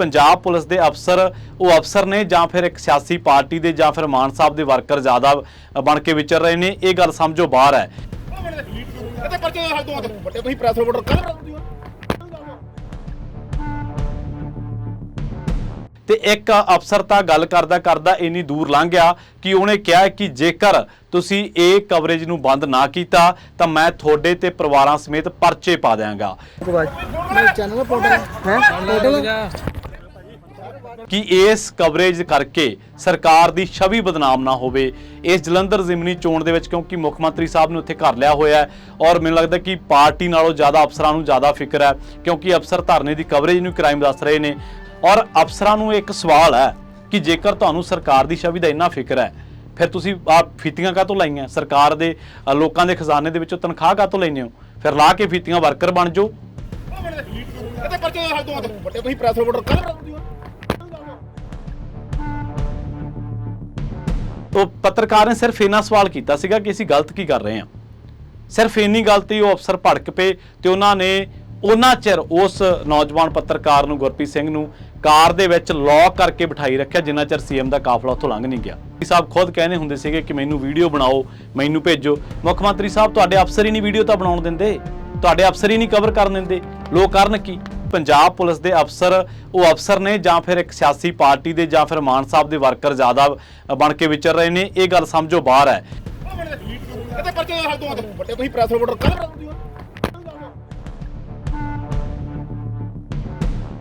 Punjab police ਦੇ ਅਫਸਰ ਉਹ ਅਫਸਰ ਨੇ ਜਾਂ ਫਿਰ ਇੱਕ ਸਿਆਸੀ ਪਾਰਟੀ ਦੇ ਜਾਂ ਫਿਰ ਮਾਨ ਸਾਹਿਬ ਦੇ ਵਰਕਰ ਜ਼ਿਆਦਾ ਬਣ ਕੇ ਵਿਚਰ ਰਹੇ ਨੇ ਇਹ ਗੱਲ ਸਮਝੋ ਬਾਹਰ ਹੈ। ਇੱਥੇ ਪਰਚੇ ਦੇ ਹੱਲ ਤੋਂ ਵੱਡੇ ਤੁਸੀਂ ਪ੍ਰੈਸ ਰਿਪੋਰਟਰ ਕੱਲ ਤੇ ਇੱਕ ਅਫਸਰ ਤਾਂ ਗੱਲ ਕਰਦਾ ਕਰਦਾ ਇੰਨੀ ਦੂਰ ਲੰਘ ਗਿਆ ਕਿ ਉਹਨੇ ਕਿਹਾ ਕਿ ਜੇਕਰ ਤੁਸੀਂ ਇਹ ਕਵਰੇਜ ਨੂੰ ਬੰਦ ਨਾ ਕੀਤਾ ਤਾਂ ਮੈਂ ਤੁਹਾਡੇ ਤੇ ਪਰਿਵਾਰਾਂ ਸਮੇਤ ਪਰਚੇ ਪਾ ਦਿਆਂਗਾ। ਚੈਨਲ ਪੋਰਟਲ ਹੈ। ਪੋਰਟਲ ਕਿ ਇਸ ਕਵਰੇਜ ਕਰਕੇ ਸਰਕਾਰ ਦੀ ਛਵੀ ਬਦਨਾਮ ਨਾ ਹੋਵੇ। ਇਸ ਜਲੰਧਰ ਜ਼ਿਮਨੀ ਚੋਣ ਦੇ ਵਿੱਚ ਕਿਉਂਕਿ ਮੁੱਖ ਮੰਤਰੀ ਸਾਹਿਬ ਨੇ ਉੱਥੇ ਘਰ ਲਿਆ ਹੋਇਆ ਹੈ ਔਰ ਮੈਨੂੰ ਲੱਗਦਾ ਕਿ ਪਾਰਟੀ ਨਾਲੋਂ ਜ਼ਿਆਦਾ ਅਫਸਰਾਂ ਨੂੰ ਜ਼ਿਆਦਾ ਫਿਕਰ ਹੈ ਕਿਉਂਕਿ ਅਫਸਰ ਧਰਨੇ ਦੀ ਕਵਰੇਜ ਨੂੰ ਕ੍ਰਾਈਮ ਦੱਸ ਰਹੇ ਨੇ ਔਰ ਅਫਸਰਾਂ ਨੂੰ ਇੱਕ ਸਵਾਲ ਹੈ ਕਿ ਜੇਕਰ ਤੁਹਾਨੂੰ ਸਰਕਾਰ ਦੀ ਛਵੀ ਦਾ ਇੰਨਾ ਫਿਕਰ ਹੈ, ਫਿਰ ਤੁਸੀਂ ਆਪ ਫੀਤੀਆਂ ਕਾਹ ਤੋਂ ਲਾਈਆਂ? ਸਰਕਾਰ ਦੇ ਲੋਕਾਂ ਦੇ ਖਜ਼ਾਨੇ ਦੇ ਵਿੱਚੋਂ ਤਨਖਾਹ ਕਾਹ ਤੋਂ ਲੈਂਦੇ ਹੋ? ਫਿਰ ਲਾ ਕੇ ਫੀਤੀਆਂ ਵਰਕਰ ਬਣ ਜਾਓ। ਇੱਥੇ ਪਰਚੇ ਦੇ ਤੋਂ ਤੁਸੀਂ ਪ੍ਰੈਸ ਰਿਪੋਰਟਰ ਕੱਲ ਉਹ ਪੱਤਰਕਾਰ ਨੇ ਸਿਰਫ ਇਹਨਾਂ ਸਵਾਲ ਕੀਤਾ ਸੀਗਾ ਕਿ ਅਸੀਂ ਗਲਤ ਕੀ ਕਰ ਰਹੇ ਹਾਂ। ਸਿਰਫ ਇੰਨੀ ਗਲਤੀ ਉਹ ਅਫਸਰ ਭੜਕ ਪਏ ਤੇ ਉਹਨਾਂ ਨੇ ਉਹਨਾਂ ਚਿਰ ਉਸ ਨੌਜਵਾਨ ਪੱਤਰਕਾਰ ਨੂੰ ਗੁਰਪ੍ਰੀਤ ਸਿੰਘ ਨੂੰ ਕਾਰ ਦੇ ਵਿੱਚ ਲੌਕ ਕਰਕੇ ਬਿਠਾਈ ਰੱਖਿਆ, ਜਿੰਨਾ ਚਿਰ ਸੀਐਮ ਦਾ ਕਾਫਲਾ ਉੱਥੋਂ ਲੰਘ ਨਹੀਂ ਗਿਆ। ਸਾਹਿਬ ਖੁਦ ਕਹਿੰਦੇ ਹੁੰਦੇ ਸੀਗੇ ਕਿ ਮੈਨੂੰ ਵੀਡੀਓ ਬਣਾਓ, ਮੈਨੂੰ ਭੇਜੋ। ਮੁੱਖ ਮੰਤਰੀ ਸਾਹਿਬ, ਤੁਹਾਡੇ ਅਫਸਰ ਹੀ ਨਹੀਂ ਵੀਡੀਓ ਤਾਂ ਬਣਾਉਣ ਦਿੰਦੇ, ਤੁਹਾਡੇ ਅਫਸਰ ਹੀ ਨਹੀਂ ਕਵਰ ਕਰਨ ਦਿੰਦੇ। ਲੋਕ ਕਰਨ ਕੀ? ਪੰਜਾਬ ਪੁਲਿਸ ਦੇ ਅਫਸਰ ਉਹ ਅਫਸਰ ਨੇ ਜਾਂ ਫਿਰ ਇੱਕ ਸਿਆਸੀ ਪਾਰਟੀ ਦੇ ਜਾਂ ਫਿਰ ਮਾਨ ਸਾਹਿਬ ਦੇ ਵਰਕਰ ਜ਼ਿਆਦਾ ਬਣ ਕੇ ਵਿਚਰ ਰਹੇ ਨੇ ਇਹ ਗੱਲ ਸਮਝੋ ਬਾਹਰ ਹੈ। ਪਰਚੇ ਦੇ ਵੱਡੇ ਤੁਸੀਂ ਪ੍ਰੈਸ ਰਿਪੋਰਟਰ ਕੱਲ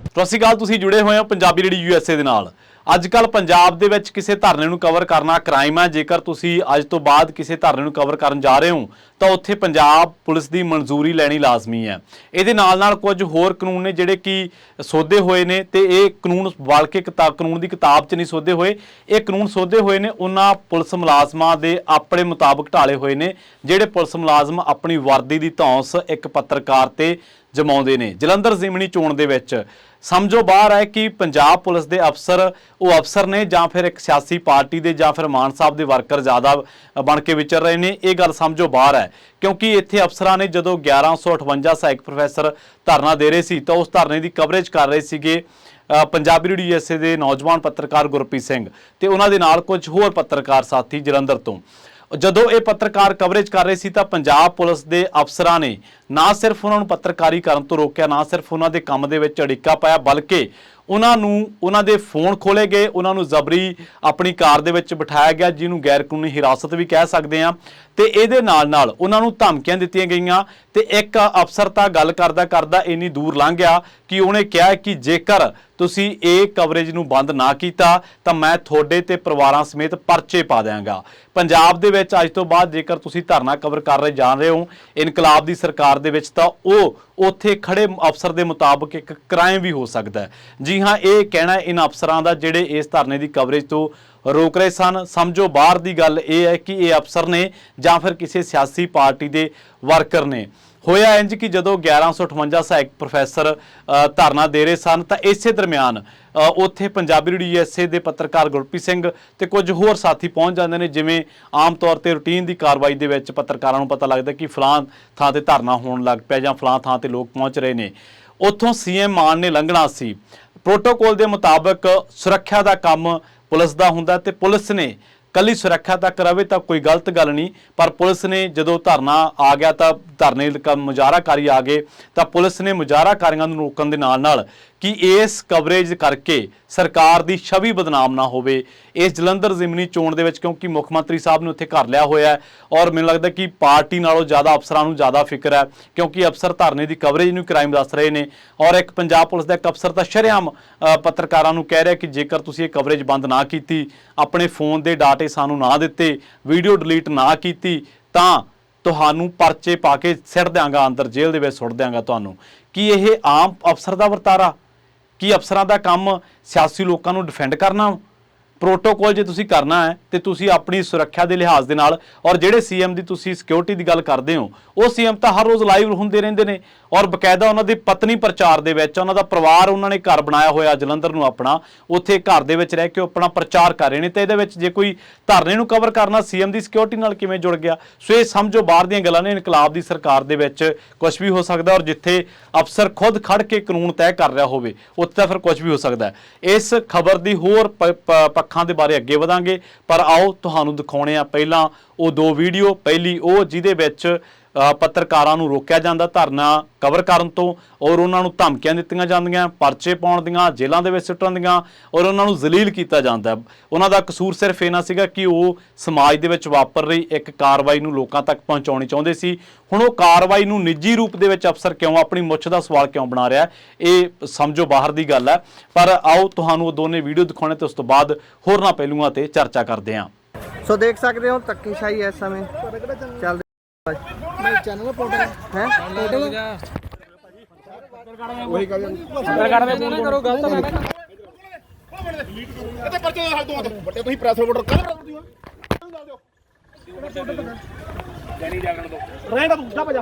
ਸਤਿ ਸ਼੍ਰੀ ਅਕਾਲ ਤੁਸੀਂ ਜੁੜੇ ਹੋਏ ਹੋ ਪੰਜਾਬੀ ਰੇਡੀ ਯੂਐਸਏ ਦੇ ਨਾਲ। ਅੱਜ ਕੱਲ ਪੰਜਾਬ ਦੇ ਵਿੱਚ ਕਿਸੇ ਧਰਨੇ ਨੂੰ ਕਵਰ ਕਰਨਾ ਕ੍ਰਾਈਮ ਹੈ ਜੇਕਰ ਤੁਸੀਂ ਅੱਜ ਤੋਂ ਬਾਅਦ ਕਿਸੇ ਧਰਨੇ ਨੂੰ ਕਵਰ ਕਰਨ ਜਾ ਰਹੇ ਹੋ, ਤਾਂ ਉੱਥੇ ਪੰਜਾਬ ਪੁਲਿਸ ਦੀ ਮਨਜ਼ੂਰੀ ਲੈਣੀ ਲਾਜ਼ਮੀ ਹੈ। ਇਹਦੇ ਨਾਲ ਨਾਲ ਕੁਝ ਹੋਰ ਕਾਨੂੰਨ ਨੇ ਜਿਹੜੇ ਕਿ ਸੋਧੇ ਹੋਏ ਨੇ ਤੇ ਇਹ ਕਾਨੂੰਨ ਵਲ ਕੇ ਕਿਤਾਬ ਕਾਨੂੰਨ ਦੀ ਕਿਤਾਬ 'ਚ ਨਹੀਂ ਸੋਧੇ ਹੋਏ। ਇਹ ਕਾਨੂੰਨ ਸੋਧੇ ਹੋਏ ਨੇ, ਉਹਨਾਂ ਪੁਲਿਸ ਮੁਲਾਜ਼ਮਾਂ ਦੇ ਆਪਣੇ ਮੁਤਾਬਕ ਢਾਲੇ ਹੋਏ ਨੇ, ਜਿਹੜੇ ਪੁਲਿਸ ਮੁਲਾਜ਼ਮ ਆਪਣੀ ਵਰਦੀ ਦੀ ਧੌਂਸ ਇੱਕ ਪੱਤਰਕਾਰ ਤੇ ਜਮਾਉਂਦੇ ਨੇ। ਜਲੰਧਰ ਜ਼ਿਮਨੀ ਚੋਣ ਦੇ ਵਿੱਚ ਸਮਝੋ ਬਾਹਰ ਹੈ ਕਿ ਪੰਜਾਬ ਪੁਲਿਸ ਦੇ ਅਫਸਰ ਉਹ ਅਫਸਰ ਨੇ ਜਾਂ ਫਿਰ ਇੱਕ ਸਿਆਸੀ ਪਾਰਟੀ ਦੇ ਜਾਂ ਫਿਰ ਮਾਨ ਸਾਹਿਬ ਦੇ ਵਰਕਰ ਜ਼ਿਆਦਾ ਬਣ ਕੇ ਵਿਚਰ ਰਹੇ ਨੇ ਇਹ ਗੱਲ ਸਮਝੋ ਬਾਹਰ ਹੈ। ਕਿਉਂਕਿ ਇੱਥੇ ਅਫਸਰਾਂ ਨੇ ਜਦੋਂ 1158 ਸਹਾਇਕ ਪ੍ਰੋਫੈਸਰ ਧਰਨਾ ਦੇ ਰਹੇ ਸੀ ਤਾਂ ਉਸ ਧਰਨੇ ਦੀ ਕਵਰੇਜ ਕਰ ਰਹੇ ਸੀਗੇ ਅ, ਪੰਜਾਬੀ ਰੇਡੀਓ ਯੂਐਸਏ ਦੇ ਨੌਜਵਾਨ ਪੱਤਰਕਾਰ ਗੁਰਪ੍ਰੀਤ ਸਿੰਘ ਤੇ ਉਹਨਾਂ ਦੇ ਨਾਲ ਕੁਝ ਹੋਰ ਪੱਤਰਕਾਰ ਸਾਥੀ ਜਲੰਧਰ ਤੋਂ। ਜਦੋਂ ਇਹ ਪੱਤਰਕਾਰ ਕਵਰੇਜ ਕਰ ਰਹੇ ਸੀ ਤਾਂ ਪੰਜਾਬ ਪੁਲਿਸ ਦੇ ਅਫਸਰਾਂ ਨੇ ਨਾ ਸਿਰਫ ਉਹਨਾਂ ਨੂੰ ਪੱਤਰਕਾਰੀ ਕਰਨ ਤੋਂ ਰੋਕਿਆ, ਨਾ ਸਿਰਫ ਉਹਨਾਂ ਦੇ ਕੰਮ ਦੇ ਵਿੱਚ ਅੜਿੱਕਾ ਪਾਇਆ, ਬਲਕਿ ਉਹਨਾਂ ਨੂੰ, ਉਹਨਾਂ ਦੇ ਫੋਨ ਖੋਲੇ ਗਏ, ਉਹਨਾਂ ਨੂੰ ਜ਼ਬਰੀ ਆਪਣੀ ਕਾਰ ਦੇ ਵਿੱਚ ਬਿਠਾਇਆ ਗਿਆ, ਜਿਹਨੂੰ ਗੈਰ ਕਾਨੂੰਨੀ ਹਿਰਾਸਤ ਵੀ ਕਹਿ ਸਕਦੇ ਆ ਤੇ ਇਹਦੇ ਨਾਲ ਨਾਲ ਉਹਨਾਂ ਨੂੰ ਧਮਕੀਆਂ ਦਿੱਤੀਆਂ ਗਈਆਂ। ਤੇ ਇੱਕ ਅਫਸਰ ਤਾਂ ਗੱਲ ਕਰਦਾ ਕਰਦਾ ਇੰਨੀ ਦੂਰ ਲੰਘ ਗਿਆ ਕਿ ਉਹਨੇ ਕਿਹਾ ਕਿ ਜੇਕਰ ਤੁਸੀਂ ਇਹ ਕਵਰੇਜ ਨੂੰ ਬੰਦ ਨਾ ਕੀਤਾ, ਤਾਂ ਮੈਂ ਤੁਹਾਡੇ ਤੇ ਪਰਿਵਾਰਾਂ ਸਮੇਤ ਪਰਚੇ ਪਾ ਦਿਆਂਗਾ। ਪੰਜਾਬ ਦੇ ਵਿੱਚ ਅੱਜ ਤੋਂ ਬਾਅਦ ਜੇਕਰ ਤੁਸੀਂ ਧਰਨਾ ਕਵਰ ਕਰ ਰਹੇ ਜਾ ਰਹੇ ਹੋ, ਇਨਕਲਾਬ ਦੀ ਸਰਕਾਰ ਦੇ ਵਿੱਚ ਤਾਂ ਉਹ ਉੱਥੇ ਖੜੇ ਅਫਸਰ ਦੇ ਮੁਤਾਬਕ ਇੱਕ ਕ੍ਰਾਈਮ ਵੀ ਹੋ ਸਕਦਾ ਹੈ। ਜੀ ਹਾਂ, ਇਹ ਕਹਿਣਾ ਇਹਨਾਂ ਅਫਸਰਾਂ ਦਾ ਜਿਹੜੇ ਇਸ ਧਰਨੇ ਦੀ ਕਵਰੇਜ ਤੋਂ ਰੋਕ ਰਹੇ ਸਨ। ਸਮਝੋ, ਬਾਹਰ ਦੀ ਗੱਲ ਇਹ ਹੈ ਕਿ ਇਹ ਅਫਸਰ ਨੇ ਜਾਂ ਫਿਰ ਕਿਸੇ ਸਿਆਸੀ ਪਾਰਟੀ ਦੇ ਵਰਕਰ ਨੇ। ਹੋਇਆ ਇੰਜ ਕਿ ਜਦੋਂ 1158 ਸਹਾਇਕ ਪ੍ਰੋਫੈਸਰ ਧਰਨਾ ਦੇ ਰਹੇ ਸਨ, ਤਾਂ ਇਸੇ ਦਰਮਿਆਨ ਉੱਥੇ ਪੰਜਾਬੀ ਰੇਡੀਓ ਯੂਐਸਏ ਦੇ ਪੱਤਰਕਾਰ ਗੁਰਪ੍ਰੀਤ ਸਿੰਘ ਤੇ ਕੁਝ ਹੋਰ ਸਾਥੀ ਪਹੁੰਚ ਜਾਂਦੇ ਨੇ, ਜਿਵੇਂ ਆਮ ਤੌਰ ਤੇ ਰੁਟੀਨ ਦੀ ਕਾਰਵਾਈ ਦੇ ਵਿੱਚ ਪੱਤਰਕਾਰਾਂ ਨੂੰ ਪਤਾ ਲੱਗਦਾ ਕਿ ਫਲਾਂ ਥਾਂ ਤੇ ਧਰਨਾ ਹੋਣ ਲੱਗ ਪਿਆ ਜਾਂ ਫਲਾਂ ਥਾਂ ਤੇ ਲੋਕ ਪਹੁੰਚ ਰਹੇ ਨੇ। ਉੱਥੋਂ ਸੀਐਮ ਮਾਨ ਨੇ ਲੰਘਣਾ ਸੀ। ਪ੍ਰੋਟੋਕੋਲ ਦੇ ਮੁਤਾਬਕ ਸੁਰੱਖਿਆ ਦਾ ਕੰਮ ਪੁਲਿਸ ਦਾ ਹੁੰਦਾ ਤੇ ਪੁਲਿਸ ਨੇ ਕੱਲੀ ਸੁਰੱਖਿਆ ਤੱਕ ਰਵੇ ਤਾਂ ਕੋਈ ਗਲਤ ਗੱਲ ਨਹੀਂ। ਪਰ ਪੁਲਿਸ ਨੇ ਜਦੋਂ ਧਰਨਾ ਆ ਗਿਆ ਤਾਂ ਧਰਨੇ ਮੁਜ਼ਾਹਰਾਕਾਰੀ ਆ ਗਏ ਤਾਂ ਪੁਲਿਸ ਨੇ ਮੁਜ਼ਾਹਰਾਕਾਰੀਆਂ ਨੂੰ ਰੋਕਣ ਦੇ ਨਾਲ ਨਾਲ ਕਿ ਇਸ ਕਵਰੇਜ ਕਰਕੇ ਸਰਕਾਰ ਦੀ ਛਵੀ ਬਦਨਾਮ ਨਾ ਹੋਵੇ। ਇਸ ਜਲੰਧਰ ਜ਼ਿਮਨੀ ਚੋਣ ਦੇ ਵਿੱਚ ਕਿਉਂਕਿ ਮੁੱਖ ਮੰਤਰੀ ਸਾਹਿਬ ਨੇ ਉੱਥੇ ਘਰ ਲਿਆ ਹੋਇਆ ਹੈ ਔਰ ਮੈਨੂੰ ਲੱਗਦਾ ਕਿ ਪਾਰਟੀ ਨਾਲੋਂ ਜ਼ਿਆਦਾ ਅਫਸਰਾਂ ਨੂੰ ਜ਼ਿਆਦਾ ਫਿਕਰ ਹੈ ਕਿਉਂਕਿ ਅਫਸਰ ਧਰਨੇ ਦੀ ਕਵਰੇਜ ਨੂੰ ਕ੍ਰਾਈਮ ਦੱਸ ਰਹੇ ਨੇ ਔਰ ਇੱਕ ਪੰਜਾਬ ਪੁਲਿਸ ਦਾ ਇੱਕ ਅਫਸਰ ਤਾਂ ਸ਼ਰੇਆਮ ਪੱਤਰਕਾਰਾਂ ਨੂੰ ਕਹਿ ਰਿਹਾ ਕਿ ਜੇਕਰ ਤੁਸੀਂ ਇਹ ਕਵਰੇਜ ਬੰਦ ਨਾ ਕੀਤੀ, ਆਪਣੇ ਫੋਨ ਦੇ ਡਾਟੇ ਸਾਨੂੰ ਨਾ ਦਿੱਤੇ ਵੀਡੀਓ ਡਿਲੀਟ ਨਾ ਕੀਤੀ, ਤਾਂ ਤੁਹਾਨੂੰ ਪਰਚੇ ਪਾ ਕੇ ਸਿੱਟ ਦਿਆਂਗਾ, ਅੰਦਰ ਜੇਲ੍ਹ ਦੇ ਵਿੱਚ ਸੁੱਟ ਦਿਆਂਗਾ ਤੁਹਾਨੂੰ। ਕੀ ਇਹ ਆਮ ਅਫਸਰ ਦਾ ਵਰਤਾਰਾ? ਕੀ ਅਫਸਰਾਂ ਦਾ ਕੰਮ ਸਿਆਸੀ ਲੋਕਾਂ ਨੂੰ ਡਿਫੈਂਡ ਕਰਨਾ? ਪ੍ਰੋਟੋਕੋਲ ਜੇ ਤੁਸੀਂ ਕਰਨਾ ਹੈ, ਤੇ ਤੁਸੀਂ ਆਪਣੀ ਸੁਰੱਖਿਆ ਦੇ ਲਿਹਾਜ਼ ਦੇ ਨਾਲ ਔਰ ਜਿਹੜੇ ਸੀਐਮ ਦੀ ਤੁਸੀਂ ਸਿਕਿਉਰਿਟੀ ਦੀ ਗੱਲ ਕਰਦੇ ਹੋ, ਉਹ ਸੀਐਮ ਤਾਂ ਹਰ ਰੋਜ਼ ਲਾਈਵ ਹੁੰਦੇ ਰਹਿੰਦੇ ਨੇ ਔਰ ਬਕਾਇਦਾ ਉਹਨਾਂ ਦੀ ਪਤਨੀ ਪ੍ਰਚਾਰ ਦੇ ਵਿੱਚ, ਉਹਨਾਂ ਦਾ ਪਰਿਵਾਰ ਉਹਨਾਂ ਨੇ ਘਰ ਬਣਾਇਆ ਹੋਇਆ ਜਲੰਧਰ ਨੂੰ ਆਪਣਾ, ਉੱਥੇ ਘਰ ਦੇ ਵਿੱਚ ਰਹਿ ਕੇ ਉਹ ਆਪਣਾ ਪ੍ਰਚਾਰ ਕਰ ਰਹੇ ਨੇ ਤੇ ਇਹਦੇ ਵਿੱਚ ਜੇ ਕੋਈ ਧਰਨੇ ਨੂੰ ਕਵਰ ਕਰਨਾ ਸੀਐਮ ਦੀ ਸਿਕਿਉਰਿਟੀ ਨਾਲ ਕਿਵੇਂ ਜੁੜ ਗਿਆ? ਸੋ ਇਹ ਸਮਝੋ ਬਾਹਰ ਦੀਆਂ ਗੱਲਾਂ ਨੇ, ਇਨਕਲਾਬ ਦੀ ਸਰਕਾਰ ਦੇ ਵਿੱਚ ਕੁਝ ਵੀ ਹੋ ਸਕਦਾ ਔਰ ਜਿੱਥੇ ਅਫਸਰ ਖੁਦ ਖੜ ਕੇ ਕਾਨੂੰਨ ਤੈਅ ਕਰ ਰਿਹਾ ਹੋਵੇ, ਉੱਥੇ ਤਾਂ ਫਿਰ ਕੁਝ ਵੀ ਹੋ ਸਕਦਾ ਇਸ ਖਬਰ ਦੀ ਹੋਰ ਪ- ਅੱਖਾਂ ਦੇ ਬਾਰੇ ਅੱਗੇ ਵਧਾਂਗੇ। ਪਰ ਆਓ ਤੁਹਾਨੂੰ ਦਿਖਾਉਣੇ ਆ ਪਹਿਲਾਂ ਉਹ ਦੋ ਵੀਡੀਓ। ਪਹਿਲੀ ਉਹ ਜਿਹਦੇ ਵਿੱਚ ਪੱਤਰਕਾਰਾਂ ਨੂੰ ਰੋਕਿਆ ਜਾਂਦਾ, ਧਰਨਾ ਕਵਰ ਕਰਨ ਤੋਂ, ਔਰ ਉਹਨਾਂ ਨੂੰ ਧਮਕੀਆਂ ਦਿੱਤੀਆਂ ਜਾਂਦੀਆਂ, ਪਰਚੇ ਪਾਉਣ ਦੀਆਂ, ਜੇਲ੍ਹਾਂ ਦੇ ਵਿੱਚ ਸੁੱਟਣ ਦੀਆਂ, ਔਰ ਉਹਨਾਂ ਨੂੰ ਜ਼ਲੀਲ ਕੀਤਾ ਜਾਂਦਾ। ਉਹਨਾਂ ਦਾ ਕਸੂਰ ਸਿਰਫ ਇਹਨਾਂ ਸੀਗਾ ਕਿ ਉਹ ਸਮਾਜ ਦੇ ਵਿੱਚ ਵਾਪਰ ਰਹੀ, ਇੱਕ ਕਾਰਵਾਈ ਨੂੰ ਲੋਕਾਂ ਤੱਕ ਪਹੁੰਚਾਉਣੀ ਚਾਹੁੰਦੇ ਸੀ। ਹੁਣ ਉਹ ਕਾਰਵਾਈ ਨੂੰ ਨਿੱਜੀ ਰੂਪ ਦੇ ਵਿੱਚ ਅਫਸਰ ਕਿਉਂ, ਆਪਣੀ ਮੁੱਛ ਦਾ ਸਵਾਲ ਕਿਉਂ ਬਣਾ ਰਿਹਾ ਇਹ ਸਮਝੋ ਬਾਹਰ ਦੀ ਗੱਲ ਹੈ। ਪਰ ਆਓ, ਤੁਹਾਨੂੰ ਉਹ ਦੋਨੇ ਵੀਡੀਓ ਦਿਖਾਉਣੇ ਤੇ ਉਸ ਤੋਂ ਬਾਅਦ ਹੋਰਨਾਂ ਪਹਿਲੂਆਂ ਤੇ ਚਰਚਾ ਕਰਦੇ ਹਾਂ। ਸੋ ਦੇਖ ਸਕਦੇ ਹੋ, ਧੱਕੇਸ਼ਾਹੀ ਇਸ ਸਮੇਂ। ਚੱਲ ਚੈਨਲ ਪੋਰਟਲ ਹੈ। ਪੋਰਟਲ? ਇਹਦੇ ਪਰਚੇ ਦੇ ਹੱਥ ਤੋਂ ਵੱਡੇ ਤੁਸੀਂ ਪ੍ਰੈਸ ਰਿਪੋਰਟਰ ਕੱਲ ਦੱਸ ਦਿਓ? ਜਾਨੀ ਜਾਗਣ ਦੋ ਭਜਾ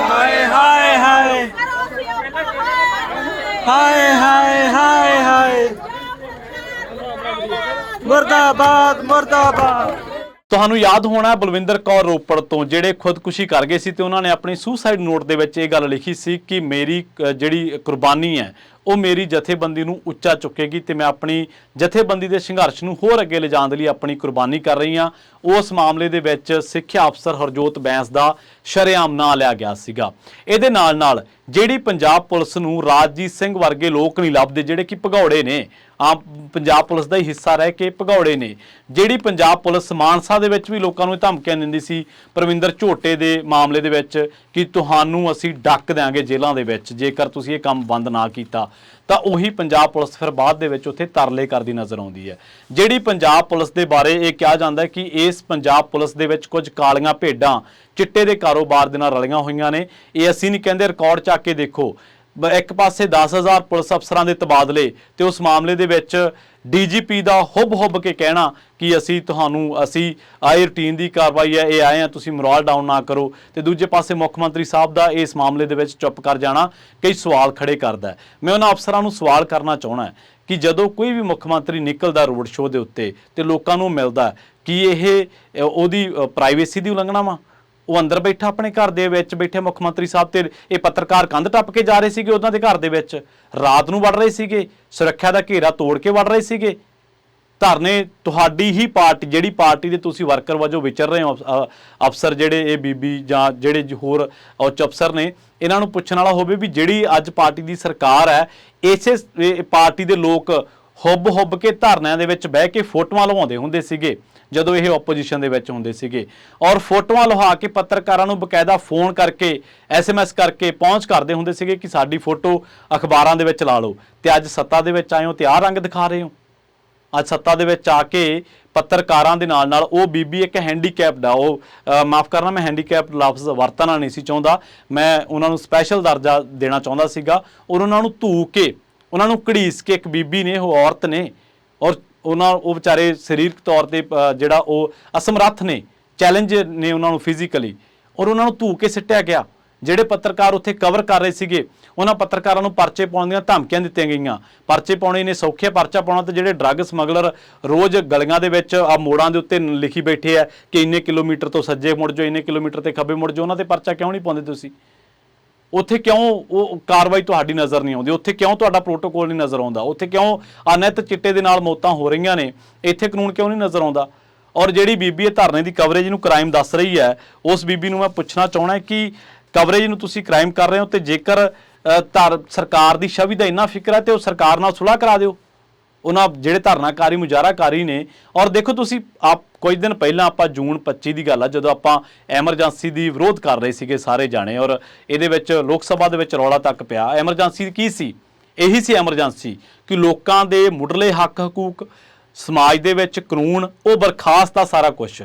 ਹਾਏ ਹਾਏ ਹਾਏ। ਹਾਏ ਹਾਏ ਮੁਰਦਾਬਾਦ ਮੁਰਦਾਬਾਦ। ਤੁਹਾਨੂੰ ਯਾਦ ਹੋਣਾ ਬਲਵਿੰਦਰ ਕੌਰ ਰੋਪੜ ਤੋਂ ਜਿਹੜੇ ਖੁਦਕੁਸ਼ੀ ਕਰ ਗਏ ਸੀ ਤੇ ਉਹਨਾਂ ਨੇ ਆਪਣੀ ਸੁਸਾਈਡ ਨੋਟ ਦੇ ਵਿੱਚ ਇਹ ਗੱਲ ਲਿਖੀ ਸੀ ਕਿ ਮੇਰੀ ਅ, ਜਿਹੜੀ ਕੁਰਬਾਨੀ ਹੈ ਉਹ ਮੇਰੀ ਜਥੇਬੰਦੀ ਨੂੰ ਉੱਚਾ ਚੁੱਕੇਗੀ ਤੇ ਮੈਂ ਆਪਣੀ ਜਥੇਬੰਦੀ ਦੇ ਸੰਘਰਸ਼ ਨੂੰ ਹੋਰ ਅੱਗੇ ਲਿਜਾਣ ਦੇ ਲਈ ਆਪਣੀ ਕੁਰਬਾਨੀ ਕਰ ਰਹੀ ਹਾਂ। ਉਸ ਮਾਮਲੇ ਦੇ ਵਿੱਚ ਸਿੱਖਿਆ ਅਫਸਰ ਹਰਜੋਤ ਬੈਂਸ ਦਾ ਸ਼ਰੇਆਮ ਨਾਂ ਲਿਆ ਗਿਆ ਸੀਗਾ। ਇਹਦੇ ਨਾਲ ਨਾਲ ਜਿਹੜੀ ਪੰਜਾਬ ਪੁਲਿਸ ਨੂੰ ਰਾਜਜੀਤ ਸਿੰਘ ਵਰਗੇ ਲੋਕ ਨਹੀਂ ਲੱਭਦੇ, ਜਿਹੜੇ ਕਿ ਭਗੌੜੇ ਨੇ, ਆਮ ਪੰਜਾਬ ਪੁਲਿਸ ਦਾ ਹੀ ਹਿੱਸਾ ਰਹਿ ਕੇ ਭਗੌੜੇ ਨੇ, ਜਿਹੜੀ ਪੰਜਾਬ ਪੁਲਿਸ ਮਾਨਸਾ ਦੇ ਵਿੱਚ ਵੀ ਲੋਕਾਂ ਨੂੰ ਇਹ ਧਮਕੀਆਂ ਦਿੰਦੀ ਸੀ ਪ੍ਰਵਿੰਦਰ ਝੋਟੇ ਦੇ ਮਾਮਲੇ ਦੇ ਵਿੱਚ ਕਿ ਤੁਹਾਨੂੰ ਅਸੀਂ ਡੱਕ ਦਿਆਂਗੇ ਜੇਲ੍ਹਾਂ ਦੇ ਵਿੱਚ, ਜੇਕਰ ਤੁਸੀਂ ਇਹ ਕੰਮ ਬੰਦ ਨਾ ਕੀਤਾ। ਤਾਂ ਉਹੀ ਪੰਜਾਬ ਪੁਲਿਸ ਫਿਰ ਬਾਅਦ ਦੇ ਵਿੱਚ ਉੱਥੇ ਤਰਲੇ ਕਰਦੀ ਨਜ਼ਰ ਆਉਂਦੀ ਹੈ। ਜਿਹੜੀ ਪੰਜਾਬ ਪੁਲਿਸ ਦੇ ਬਾਰੇ ਇਹ ਕਿਹਾ ਜਾਂਦਾ ਹੈ ਕਿ ਇਸ ਪੰਜਾਬ ਪੁਲਿਸ ਦੇ ਵਿੱਚ ਕੁਝ ਕਾਲੀਆਂ ਭੇਡਾਂ ਚਿੱਟੇ ਦੇ ਕਾਰੋਬਾਰ ਦੇ ਨਾਲ ਰਲੀਆਂ ਹੋਈਆਂ ਨੇ। ਇਹ ਅਸੀਂ ਨਹੀਂ ਕਹਿੰਦੇ, ਰਿਕਾਰਡ ਚੱਕ ਕੇ ਦੇਖੋ। ਇੱਕ ਪਾਸੇ 10000 ਪੁਲਿਸ ਅਫਸਰਾਂ ਦੇ ਤਬਾਦਲੇ ਤੇ ਉਸ ਮਾਮਲੇ ਦੇ ਵਿੱਚ ਡੀਜੀਪੀ ਦਾ ਹੁੱਬ ਹੁੱਬ ਕੇ ਕਹਿਣਾ ਕਿ ਅਸੀਂ ਤੁਹਾਨੂੰ, ਅਸੀਂ ਆਏ, ਰੂਟੀਨ ਦੀ ਕਾਰਵਾਈ ਹੈ, ਇਹ ਆਏ ਆ ਤੁਸੀਂ ਮੋਰਲ ਡਾਊਨ ਨਾ ਕਰੋ। ਤੇ ਦੂਜੇ ਪਾਸੇ ਮੁੱਖ ਮੰਤਰੀ ਸਾਹਿਬ ਦਾ ਇਸ ਮਾਮਲੇ ਦੇ ਵਿੱਚ ਚੁੱਪ ਕਰ ਜਾਣਾ ਕਈ ਸਵਾਲ ਖੜੇ ਕਰਦਾ ਮੈਂ ਉਹਨਾਂ ਅਫਸਰਾਂ ਨੂੰ ਸਵਾਲ ਕਰਨਾ ਚਾਹਣਾ ਕਿ ਜਦੋਂ ਕੋਈ ਵੀ ਮੁੱਖ ਮੰਤਰੀ ਨਿਕਲਦਾ ਰੋਡ ਸ਼ੋਅ ਦੇ ਉੱਤੇ ਤੇ ਲੋਕਾਂ ਨੂੰ ਮਿਲਦਾ ਕਿ ਇਹ ਉਹਦੀ ਪ੍ਰਾਈਵੇਸੀ ਦੀ ਉਲੰਘਣਾ ਵਾ? ਉਹ ਅੰਦਰ ਬੈਠਾ ਆਪਣੇ ਘਰ ਦੇ ਵਿੱਚ ਬੈਠੇ ਮੁੱਖ ਮੰਤਰੀ ਸਾਹਿਬ ਤੇ ਇਹ ਪੱਤਰਕਾਰ ਕੰਧ ਟੱਪ ਕੇ ਜਾ ਰਹੇ ਸੀਗੇ ਉਹਨਾਂ ਦੇ ਘਰ ਦੇ ਵਿੱਚ। ਰਾਤ ਨੂੰ ਵੜ ਰਹੇ ਸੀਗੇ, ਸੁਰੱਖਿਆ ਦਾ ਘੇਰਾ ਤੋੜ ਕੇ ਵੜ ਰਹੇ ਸੀਗੇ। ਧਰਨੇ ਤੁਹਾਡੀ ਹੀ ਪਾਰਟੀ, ਜਿਹੜੀ ਪਾਰਟੀ ਦੇ ਤੁਸੀਂ ਵਰਕਰ ਵਜੋਂ ਵਿਚਰ ਰਹੇ ਹੋ ਅਫ- ਅਫਸਰ ਜਿਹੜੇ ਇਹ ਬੀਬੀ ਜਾਂ ਜਿਹੜੇ ਹੋਰ ਉੱਚ ਅਫਸਰ ਨੇ, ਇਹਨਾਂ ਨੂੰ ਪੁੱਛਣ ਵਾਲਾ ਹੋਵੇ ਵੀ ਜਿਹੜੀ ਅੱਜ ਪਾਰਟੀ ਦੀ ਸਰਕਾਰ ਹੈ, ਇਸੇ ਪਾਰਟੀ ਦੇ ਲੋਕ ਹੁੱਬ ਹੁੱਬ ਕੇ ਧਰਨਿਆਂ ਦੇ ਵਿੱਚ ਬਹਿ ਕੇ ਫੋਟੋਆਂ ਲਵਾਉਂਦੇ ਹੁੰਦੇ ਸੀਗੇ, ਜਦੋਂ ਇਹ ਆਪੋਜੀਸ਼ਨ ਦੇ ਵਿੱਚ ਹੁੰਦੇ ਸੀਗੇ। ਔਰ ਫੋਟੋਆਂ ਲਵਾ ਕੇ ਪੱਤਰਕਾਰਾਂ ਨੂੰ ਬਕਾਇਦਾ ਫੋਨ ਕਰਕੇ ਐਸਐਮਐਸ ਕਰਕੇ ਪਹੁੰਚ ਕਰਦੇ ਹੁੰਦੇ ਸੀਗੇ ਕਿ ਸਾਡੀ ਫੋਟੋ ਅਖਬਾਰਾਂ ਦੇ ਵਿੱਚ ਲਾ ਲਓ। ਤੇ ਅੱਜ ਸੱਤਾ ਦੇ ਵਿੱਚ ਆਏ ਹੋ ਤੇ ਆਹ ਰੰਗ ਦਿਖਾ ਰਹੇ ਹੋ। ਅੱਜ ਸੱਤਾ ਦੇ ਵਿੱਚ ਆ ਕੇ ਪੱਤਰਕਾਰਾਂ ਦੇ ਨਾਲ ਨਾਲ ਉਹ ਬੀਬੀ ਇੱਕ ਹੈਂਡੀਕੈਪਡ ਆ, ਉਹ ਮਾਫ ਕਰਨਾ, ਮੈਂ ਹੈਂਡੀਕੈਪਡ ਲਫ਼ਜ਼ ਵਰਤਣਾ ਨਹੀਂ ਸੀ ਚਾਹੁੰਦਾ। ਮੈਂ ਉਹਨਾਂ ਨੂੰ ਸਪੈਸ਼ਲ ਦਰਜਾ ਦੇਣਾ ਚਾਹੁੰਦਾ ਸੀਗਾ। ਔਰ ਉਹਨਾਂ ਨੂੰ ਧੂ ਕੇ ਉਹਨਾਂ ਨੂੰ ਘੜੀਸ ਕੇ ਇੱਕ ਬੀਬੀ ਨੇ, ਉਹ ਔਰਤ ਨੇ ਔਰ ਉਹਨਾਂ, ਉਹ ਵਿਚਾਰੇ ਸਰੀਰਕ ਤੌਰ ਤੇ ਜਿਹੜਾ ਉਹ ਅਸਮਰੱਥ ਨੇ, ਚੈਲੰਜ ਨੇ ਉਹਨਾਂ ਨੂੰ ਫਿਜ਼ੀਕਲੀ ਔਰ ਉਹਨਾਂ ਨੂੰ ਧੂ ਕੇ ਸਿੱਟਿਆ ਗਿਆ। ਜਿਹੜੇ ਪੱਤਰਕਾਰ ਉੱਥੇ ਕਵਰ ਕਰ ਰਹੇ ਸੀਗੇ, ਉਹਨਾਂ ਪੱਤਰਕਾਰਾਂ ਨੂੰ ਪਰਚੇ ਪਾਉਣ ਦੀਆਂ ਧਮਕੀਆਂ ਦਿੱਤੀਆਂ ਗਈਆਂ। ਪਰਚੇ ਪਾਉਣੇ ਨੇ ਸੌਖੇ ਪਰਚਾ ਪਾਉਣਾ ਤੇ ਜਿਹੜੇ ਡਰੱਗ ਸਮਗਲਰ ਰੋਜ਼ ਗਲੀਆਂ ਦੇ ਵਿੱਚ ਆ ਮੋੜਾਂ ਦੇ ਉੱਤੇ ਲਿਖੀ ਬੈਠੇ ਆ ਕਿ ਇੰਨੇ ਕਿਲੋਮੀਟਰ ਤੋਂ ਸੱਜੇ ਮੁੜ ਜਾਓ, ਇੰਨੇ ਕਿਲੋਮੀਟਰ ਤੇ ਖੱਬੇ ਮੁੜ ਜਾਓ, ਉਹਨਾਂ ਤੇ ਪਰਚਾ ਕਿਉਂ ਨਹੀਂ ਪਾਉਂਦੇ ਤੁਸੀਂ? ਉੱਥੇ ਕਿਉਂ ਉਹ ਕਾਰਵਾਈ ਤੁਹਾਡੀ ਨਜ਼ਰ ਨਹੀਂ ਆਉਂਦੀ? ਉੱਥੇ ਕਿਉਂ ਤੁਹਾਡਾ ਪ੍ਰੋਟੋਕੋਲ ਨਹੀਂ ਨਜ਼ਰ ਆਉਂਦਾ? ਉੱਥੇ ਕਿਉਂ ਅਨਿਤ ਚਿੱਟੇ ਦੇ ਨਾਲ ਮੌਤਾਂ ਹੋ ਰਹੀਆਂ ਨੇ? ਇੱਥੇ ਕਾਨੂੰਨ ਕਿਉਂ ਨਹੀਂ ਨਜ਼ਰ ਆਉਂਦਾ? ਔਰ ਜਿਹੜੀ ਬੀਬੀ ਇਹ ਧਰਨੇ ਦੀ ਕਵਰੇਜ ਨੂੰ ਕ੍ਰਾਈਮ ਦੱਸ ਰਹੀ ਹੈ, ਉਸ ਬੀਬੀ ਨੂੰ ਮੈਂ ਪੁੱਛਣਾ ਚਾਹਣਾ ਕਿ ਕਵਰੇਜ ਨੂੰ ਤੁਸੀਂ ਕ੍ਰਾਈਮ ਕਰ ਰਹੇ ਹੋ ਤੇ ਜੇਕਰ ਧਰ ਸਰਕਾਰ ਦੀ ਛਵੀ ਦਾ ਇੰਨਾ ਫਿਕਰ ਹੈ ਤੇ ਉਹ ਸਰਕਾਰ ਨਾਲ ਸੁਲਾਹ ਕਰਾ ਦਿਓ। ਉਹਨਾਂ ਜਿਹੜੇ ਧਰਨਾਕਾਰੀ, ਮੁਜ਼ਾਹਰਾਕਾਰੀ ਨੇ। ਔਰ ਦੇਖੋ ਤੁਸੀਂ, ਆਪ ਕੁਝ ਦਿਨ ਪਹਿਲਾਂ ਆਪਾਂ ਜੂਨ 25 ਦੀ ਗੱਲ ਆ, ਜਦੋਂ ਆਪਾਂ ਐਮਰਜੈਂਸੀ ਦੀ ਵਿਰੋਧ ਕਰ ਰਹੇ ਸੀਗੇ ਸਾਰੇ ਜਾਣੇ। ਔਰ ਇਹਦੇ ਵਿੱਚ ਲੋਕ ਸਭਾ ਦੇ ਵਿੱਚ ਰੌਲਾ ਤੱਕ ਪਿਆ। ਐਮਰਜੈਂਸੀ ਕੀ ਸੀ? ਇਹੀ ਸੀ ਐਮਰਜੈਂਸੀ ਕਿ ਲੋਕਾਂ ਦੇ ਮੁੱਢਲੇ ਹੱਕ, ਹਕੂਕ, ਸਮਾਜ ਦੇ ਵਿੱਚ ਕਾਨੂੰਨ, ਉਹ ਬਰਖਾਸਤ ਆ ਸਾਰਾ ਕੁਝ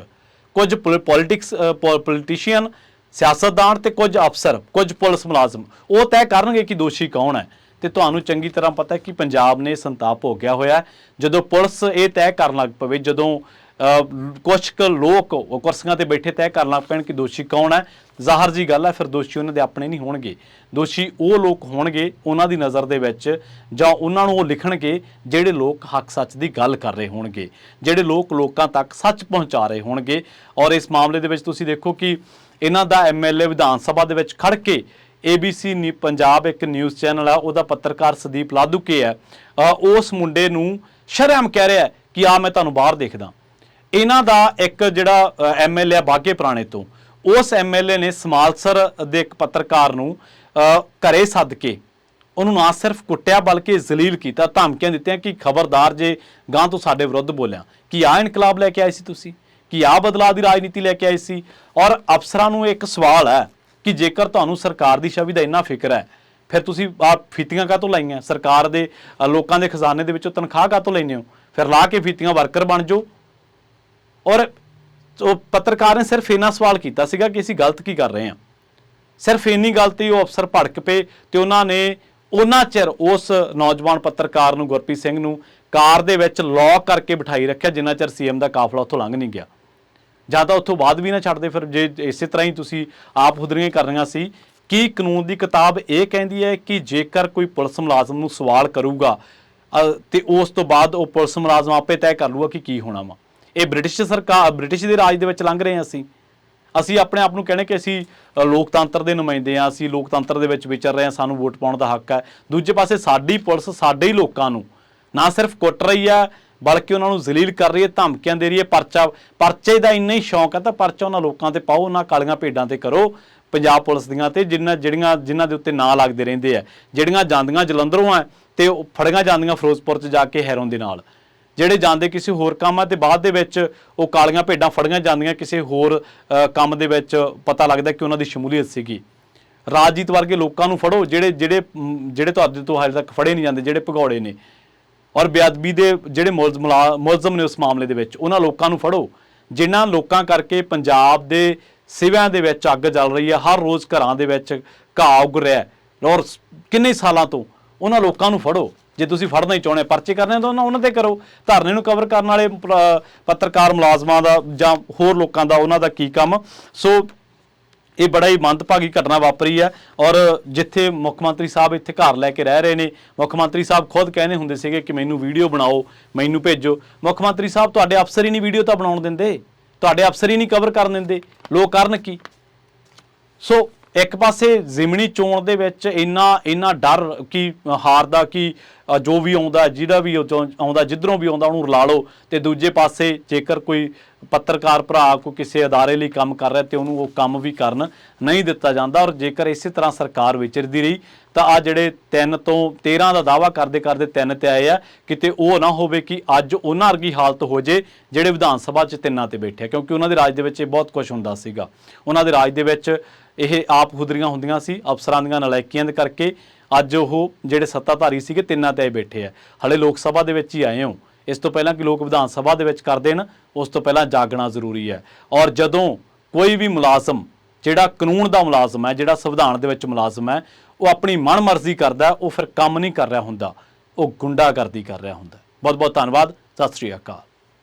ਕੁਝ ਪੋਲਿਟਿਕਸ ਪੋਲੀਟੀਸ਼ੀਅਨ ਸਿਆਸਤਦਾਨ ਤੇ ਕੁਝ ਅਫਸਰ, ਕੁਝ ਪੁਲਿਸ ਮੁਲਾਜ਼ਮ। ਉਹ ਤੈਅ ਕਰਨਗੇ ਕਿ ਦੋਸ਼ੀ ਕੌਣ ਹੈ। ਤੇ ਤੁਹਾਨੂੰ ਚੰਗੀ ਤਰ੍ਹਾਂ ਪਤਾ ਹੈ ਕਿ ਪੰਜਾਬ ਨੇ ਸੰਤਾਪ ਭੋਗਿਆ ਹੋਇਆ ਜਦੋਂ ਪੁਲਿਸ ਇਹ ਤੈਅ ਕਰਨ ਲੱਗ ਪਵੇ ਜਦੋਂ ਅਹ, ਕੁਛ ਕੁ ਲੋਕ ਕੁਰਸੀਆਂ ਤੇ ਬੈਠੇ ਤੈਅ ਕਰਨ ਲੱਗ ਪੈਣ ਕਿ ਦੋਸ਼ੀ ਕੌਣ ਹੈ ਜ਼ਾਹਰ ਜੀ ਗੱਲ ਹੈ ਫਿਰ ਦੋਸ਼ੀ ਉਹਨਾਂ ਦੇ ਆਪਣੇ ਨਹੀਂ ਹੋਣਗੇ। ਦੋਸ਼ੀ ਉਹ ਲੋਕ ਹੋਣਗੇ ਉਹਨਾਂ ਦੀ ਨਜ਼ਰ ਦੇ ਵਿੱਚ ਜਾਂ ਉਹਨਾਂ ਨੂੰ ਉਹ ਲਿਖਣਗੇ ਜਿਹੜੇ ਲੋਕ ਹੱਕ ਸੱਚ ਦੀ ਗੱਲ ਕਰ ਰਹੇ ਹੋਣਗੇ ਜਿਹੜੇ ਲੋਕ ਲੋਕਾਂ ਤੱਕ ਸੱਚ ਪਹੁੰਚਾ ਰਹੇ ਹੋਣਗੇ। ਔਰ ਇਸ ਮਾਮਲੇ ਦੇ ਵਿੱਚ ਤੁਸੀਂ ਦੇਖੋ ਕਿ ਇਹਨਾਂ ਦਾ ਐਮਐਲਏ ਵਿਧਾਨ ਸਭਾ ਦੇ ਵਿੱਚ ਖੜ ਕੇ ABC ਨੀ ਪੰਜਾਬ ਇੱਕ ਨਿਊਜ਼ ਚੈਨਲ ਆ ਉਹਦਾ ਪੱਤਰਕਾਰ ਸਦੀਪ ਲਾਦੂਕੇ ਹੈ। ਉਸ ਮੁੰਡੇ ਨੂੰ ਸ਼ਰਮ ਕਹਿ ਰਿਹਾ ਕਿ ਆ ਮੈਂ ਤੁਹਾਨੂੰ ਬਾਹਰ ਦੇਖਦਾ। ਇਹਨਾਂ ਦਾ ਇੱਕ ਜਿਹੜਾ ਐਮਐਲਏ ਬਾਗੇ ਪੁਰਾਣੇ ਤੋਂ। ਉਸ ਐਮਐਲਏ ਨੇ ਸਮਾਲਸਰ ਦੇ ਇੱਕ ਪੱਤਰਕਾਰ ਨੂੰ ਅ, ਘਰੇ ਸੱਦ ਕੇ ਉਹਨੂੰ ਨਾ ਸਿਰਫ ਕੁੱਟਿਆ ਬਲਕਿ ਜ਼ਲੀਲ ਕੀਤਾ ਧਮਕੀਆਂ ਦਿੱਤੀਆਂ ਕਿ ਖਬਰਦਾਰ ਜੇ ਗਾਂ ਤੋਂ ਸਾਡੇ ਵਿਰੁੱਧ ਬੋਲਿਆ। ਕਿ ਆ ਇਨਕਲਾਬ ਲੈ ਕੇ ਆਏ ਸੀ ਤੁਸੀਂ? ਕਿ ਆ ਬਦਲਾਅ ਦੀ ਰਾਜਨੀਤੀ ਲੈ ਕੇ ਆਏ ਸੀ? ਔਰ ਅਫਸਰਾਂ ਨੂੰ ਇੱਕ ਸਵਾਲ ਹੈ ਕਿ ਜੇਕਰ ਤੁਹਾਨੂੰ ਸਰਕਾਰ ਦੀ ਛਵੀ ਦਾ ਇੰਨਾ ਫਿਕਰ ਹੈ, ਫਿਰ ਤੁਸੀਂ ਆ ਫੀਤੀਆਂ ਕਾਹਤੋਂ ਲਾਈਆਂ? ਸਰਕਾਰ ਦੇ ਲੋਕਾਂ ਦੇ ਖਜ਼ਾਨੇ ਦੇ ਵਿੱਚੋਂ ਤਨਖਾਹ ਕਾਹਤੋਂ ਲੈਂਦੇ ਹੋ? ਫਿਰ ਲਾ ਕੇ ਫੀਤੀਆਂ ਵਰਕਰ ਬਣ ਜਾਓ। ਔਰ ਉਹ ਪੱਤਰਕਾਰ ਨੇ ਸਿਰਫ ਇਹਨਾਂ ਸਵਾਲ ਕੀਤਾ ਸੀਗਾ ਕਿ ਅਸੀਂ ਗਲਤ ਕੀ ਕਰ ਰਹੇ ਹਾਂ। ਸਿਰਫ ਇੰਨੀ ਗੱਲ ਤੇ ਉਹ ਅਫਸਰ ਭੜਕ ਪਏ ਤੇ ਉਹਨਾਂ ਨੇ ਉਹਨਾਂ ਚਿਰ ਉਸ ਨੌਜਵਾਨ ਪੱਤਰਕਾਰ ਨੂੰ ਗੁਰਪ੍ਰੀਤ ਸਿੰਘ ਨੂੰ ਕਾਰ ਦੇ ਵਿੱਚ ਲੌਕ ਕਰਕੇ ਬਿਠਾਈ ਰੱਖਿਆ, ਜਿੰਨਾ ਚਿਰ ਸੀਐਮ ਦਾ ਕਾਫਲਾ ਉੱਥੋਂ ਲੰਘ ਨਹੀਂ ਗਿਆ। ਜਾਂ ਤਾਂ ਉੱਥੋਂ ਬਾਅਦ ਵੀ ਨਾ ਛੱਡਦੇ ਫਿਰ ਜੇ ਇਸੇ ਤਰ੍ਹਾਂ ਹੀ ਤੁਸੀਂ ਆਪ ਹੁਦਰੀਆਂ ਕਰ ਰਹੀਆਂ ਸੀ ਕੀ ਕਾਨੂੰਨ ਦੀ ਕਿਤਾਬ ਇਹ ਕਹਿੰਦੀ ਹੈ ਕਿ ਜੇਕਰ ਕੋਈ ਪੁਲਿਸ ਮੁਲਾਜ਼ਮ ਨੂੰ ਸਵਾਲ ਕਰੂਗਾ ਅ, ਤੇ ਉਸ ਤੋਂ ਬਾਅਦ ਉਹ ਪੁਲਿਸ ਮੁਲਾਜ਼ਮ ਆਪੇ ਤੈਅ ਕਰ ਲੂਗਾ ਕਿ ਕੀ ਹੋਣਾ ਵਾ। ਇਹ ਬ੍ਰਿਟਿਸ਼ ਸਰਕਾਰ ਬ੍ਰਿਟਿਸ਼ ਦੇ ਰਾਜ ਦੇ ਵਿੱਚ ਲੰਘ ਰਹੇ ਹਾਂ ਅਸੀਂ। ਅਸੀਂ ਆਪਣੇ ਆਪ ਨੂੰ ਕਹਿੰਦੇ ਕਿ ਅਸੀਂ ਲੋਕਤੰਤਰ ਦੇ ਨੁਮਾਇੰਦੇ ਹਾਂ ਅਸੀਂ ਲੋਕਤੰਤਰ ਦੇ ਵਿੱਚ ਵਿਚਰ ਰਹੇ ਹਾਂ ਸਾਨੂੰ ਵੋਟ ਪਾਉਣ ਦਾ ਹੱਕ ਹੈ। ਦੂਜੇ ਪਾਸੇ ਸਾਡੀ ਪੁਲਿਸ ਸਾਡੇ ਹੀ ਲੋਕਾਂ ਨੂੰ ਨਾ ਸਿਰਫ ਕੁੱਟ ਰਹੀ ਹੈ ਬਲਕਿ ਉਹਨਾਂ ਨੂੰ ਜ਼ਲੀਲ ਕਰ ਰਹੀ ਹੈ, ਧਮਕੀਆਂ ਦੇ ਰਹੀ ਹੈ, ਪਰਚਾ, ਪਰਚੇ ਦਾ ਇੰਨਾ ਹੀ ਸ਼ੌਂਕ ਹੈ ਤਾਂ ਪਰਚਾ ਉਹਨਾਂ ਲੋਕਾਂ ਤੇ ਪਾਓ, ਉਹਨਾਂ ਕਾਲੀਆਂ ਭੇਡਾਂ ਤੇ ਕਰੋ। ਪੰਜਾਬ ਪੁਲਿਸ ਦੀਆਂ ਤੇ ਜਿਨ੍ਹਾਂ ਜਿਹੜੀਆਂ, ਜਿਨ੍ਹਾਂ ਦੇ ਉੱਤੇ ਨਾਂ ਲੱਗਦੇ ਰਹਿੰਦੇ ਆ, ਜਿਹੜੀਆਂ ਜਾਂਦੀਆਂ ਜਲੰਧਰੋਂ ਆ ਤੇ ਉਹ ਫੜੀਆਂ ਜਾਂਦੀਆਂ ਫਿਰੋਜ਼ਪੁਰ 'ਚ ਜਾ ਕੇ ਹੈਰੋਂ ਦੇ ਨਾਲ। ਜਿਹੜੇ ਜਾਂਦੇ ਕਿਸੇ ਹੋਰ ਕੰਮ ਆ ਤੇ ਬਾਅਦ ਦੇ ਵਿੱਚ ਉਹ ਕਾਲੀਆਂ ਭੇਡਾਂ ਫੜੀਆਂ ਜਾਂਦੀਆਂ ਕਿਸੇ ਹੋਰ ਕੰਮ ਦੇ ਵਿੱਚ ਪਤਾ ਲੱਗਦਾ ਕਿ ਉਹਨਾਂ ਦੀ ਸ਼ਮੂਲੀਅਤ ਸੀਗੀ। ਰਾਜਜੀਤ ਵਰਗੇ ਲੋਕਾਂ ਨੂੰ ਫੜੋ, ਜਿਹੜੇ ਜਿਹੜੇ ਜਿਹੜੇ ਤੁਹਾਡੇ ਤੋਂ ਹਾਲੇ ਤੱਕ ਫੜੇ ਨਹੀਂ ਜਾਂਦੇ, ਜਿਹੜੇ ਭਗੌੜੇ ਨੇ। ਔਰ ਬੇਅਦਬੀ ਦੇ ਜਿਹੜੇ ਮੁਲਜ਼- ਮੁਲਾ- ਮੁਲਜ਼ਮ ਨੇ ਉਸ ਮਾਮਲੇ ਦੇ ਵਿੱਚ, ਉਹਨਾਂ ਲੋਕਾਂ ਨੂੰ ਫੜੋ। ਜਿਨ੍ਹਾਂ ਲੋਕਾਂ ਕਰਕੇ ਪੰਜਾਬ ਦੇ ਸਿਵਿਆਂ ਦੇ ਵਿੱਚ ਅੱਗ ਜਲ ਰਹੀ ਹੈ, ਹਰ ਰੋਜ਼ ਘਰਾਂ ਦੇ ਵਿੱਚ ਘਾਹ ਉੱਗ ਰਿਹਾ ਔਰ ਕਿੰਨੇ ਸਾਲਾਂ ਤੋਂ ਉਹਨਾਂ ਲੋਕਾਂ ਨੂੰ ਫੜੋ। ਜੇ ਤੁਸੀਂ ਫੜਨਾ ਹੀ ਚਾਹੁੰਦੇ ਪਰਚੇ ਕਰਨੇ ਤਾਂ ਉਹਨਾਂ ਉਹਨਾਂ ਤੇ ਕਰੋ। ਧਰਨੇ ਨੂੰ ਕਵਰ ਕਰਨ ਵਾਲੇ ਪ- ਪੱਤਰਕਾਰ ਮੁਲਾਜ਼ਮਾਂ ਦਾ ਜਾਂ ਹੋਰ ਲੋਕਾਂ ਦਾ ਉਹਨਾਂ ਦਾ ਕੀ ਕੰਮ? ਸੋ ਇਹ ਬੜਾ ਹੀ ਮੰਦਭਾਗੀ ਘਟਨਾ ਵਾਪਰੀ ਹੈ ਔਰ ਜਿੱਥੇ ਮੁੱਖ ਮੰਤਰੀ ਸਾਹਿਬ ਇੱਥੇ ਘਰ ਲੈ ਕੇ ਰਹਿ ਰਹੇ ਨੇ, ਮੁੱਖ ਮੰਤਰੀ ਸਾਹਿਬ ਖੁਦ ਕਹਿੰਦੇ ਹੁੰਦੇ ਸੀਗੇ ਕਿ ਮੈਨੂੰ ਵੀਡੀਓ ਬਣਾਓ, ਮੈਨੂੰ ਭੇਜੋ। ਮੁੱਖ ਮੰਤਰੀ ਸਾਹਿਬ ਤੁਹਾਡੇ ਅਫਸਰ ਹੀ ਨਹੀਂ ਵੀਡੀਓ ਤਾਂ ਬਣਾਉਣ ਦਿੰਦੇ। ਤੁਹਾਡੇ ਅਫਸਰ ਹੀ ਨਹੀਂ ਕਵਰ ਕਰਨ ਦਿੰਦੇ। ਲੋਕ ਕਰਨ ਕੀ? ਸੋ ਇੱਕ ਪਾਸੇ ਜ਼ਿਮਣੀ ਚੋਣ ਦੇ ਵਿੱਚ ਇੰਨਾ ਇੰਨਾ ਡਰ ਕਿ ਹਾਰ ਦਾ ਕਿ ਜੋ ਵੀ ਆਉਂਦਾ ਜਿਹੜਾ ਵੀ ਉਹ ਚੋਂ ਆਉਂਦਾ, ਜਿੱਧਰੋਂ ਵੀ ਆਉਂਦਾ, ਉਹਨੂੰ ਰਲਾ ਲਓ। ਤੇ ਦੂਜੇ ਪਾਸੇ ਜੇਕਰ ਕੋਈ ਪੱਤਰਕਾਰ ਭਰਾ ਕੋਈ ਕਿਸੇ ਅਦਾਰੇ ਲਈ ਕੰਮ ਕਰ ਰਿਹਾ ਤੇ ਉਹਨੂੰ ਉਹ ਕੰਮ ਵੀ ਕਰਨ ਨਹੀਂ ਦਿੱਤਾ ਜਾਂਦਾ ਔਰ ਜੇਕਰ ਇਸੇ ਤਰ੍ਹਾਂ ਸਰਕਾਰ ਵਿਚਰਦੀ ਰਹੀ, ਤਾਂ ਆ ਜਿਹੜੇ 3 ਤੋਂ 13 ਦਾ ਦਾਵਾ ਕਰਦੇ ਕਰਦੇ 3 ਤੇ ਆਏ ਆ, ਕਿਤੇ ਉਹ ਨਾ ਹੋਵੇ ਕਿ ਅੱਜ ਉਹਨਾਂ ਵਰਗੀ ਹਾਲਤ ਹੋ ਜੇ ਜਿਹੜੇ ਵਿਧਾਨ ਸਭਾ 'ਚ ਤਿੰਨਾਂ ਤੇ ਬੈਠੇ ਆ, ਕਿਉਂਕਿ ਉਹਨਾਂ ਦੇ ਰਾਜ ਦੇ ਵਿੱਚ ਇਹ ਬਹੁਤ ਕੁਝ ਹੁੰਦਾ ਸੀਗਾ। ਉਹਨਾਂ ਦੇ ਰਾਜ ਦੇ ਵਿੱਚ ਇਹ ਆਪ ਹੁਦਰੀਆਂ ਹੁੰਦੀਆਂ ਸੀ, ਅਫਸਰਾਂ ਦੀਆਂ ਨਲਾਇਕੀਆਂ ਦੇ ਕਰਕੇ ਅੱਜ ਉਹ ਜਿਹੜੇ ਸੱਤਾਧਾਰੀ ਸੀਗੇ, ਤਿੰਨਾਂ ਤੇ ਬੈਠੇ ਆ। ਹਲੇ ਲੋਕ ਸਭਾ ਦੇ ਵਿੱਚ ਹੀ ਆਏ ਹੋ। ਇਸ ਤੋਂ ਪਹਿਲਾਂ ਕਿ ਲੋਕ ਵਿਧਾਨ ਸਭਾ ਦੇ ਵਿੱਚ ਕਰ ਦੇਣ, ਉਸ ਤੋਂ ਪਹਿਲਾਂ ਜਾਗਣਾ ਜ਼ਰੂਰੀ ਹੈ। ਔਰ ਜਦੋਂ ਕੋਈ ਵੀ ਮੁਲਾਜ਼ਮ, ਜਿਹੜਾ ਕਾਨੂੰਨ ਦਾ ਮੁਲਾਜ਼ਮ ਹੈ, ਜਿਹੜਾ ਸੰਵਿਧਾਨ ਦੇ ਵਿੱਚ ਮੁਲਾਜ਼ਮ ਹੈ, ਉਹ ਆਪਣੀ ਮਨਮਰਜ਼ੀ ਕਰਦਾ, ਉਹ ਫਿਰ ਕੰਮ ਨਹੀਂ ਕਰ ਰਿਹਾ ਹੁੰਦਾ। ਉਹ ਗੁੰਡਾਗਰਦੀ ਕਰ ਰਿਹਾ ਹੁੰਦਾ। ਬਹੁਤ ਬਹੁਤ ਧੰਨਵਾਦ। ਸਤਿ ਸ੍ਰੀ ਅਕਾਲ।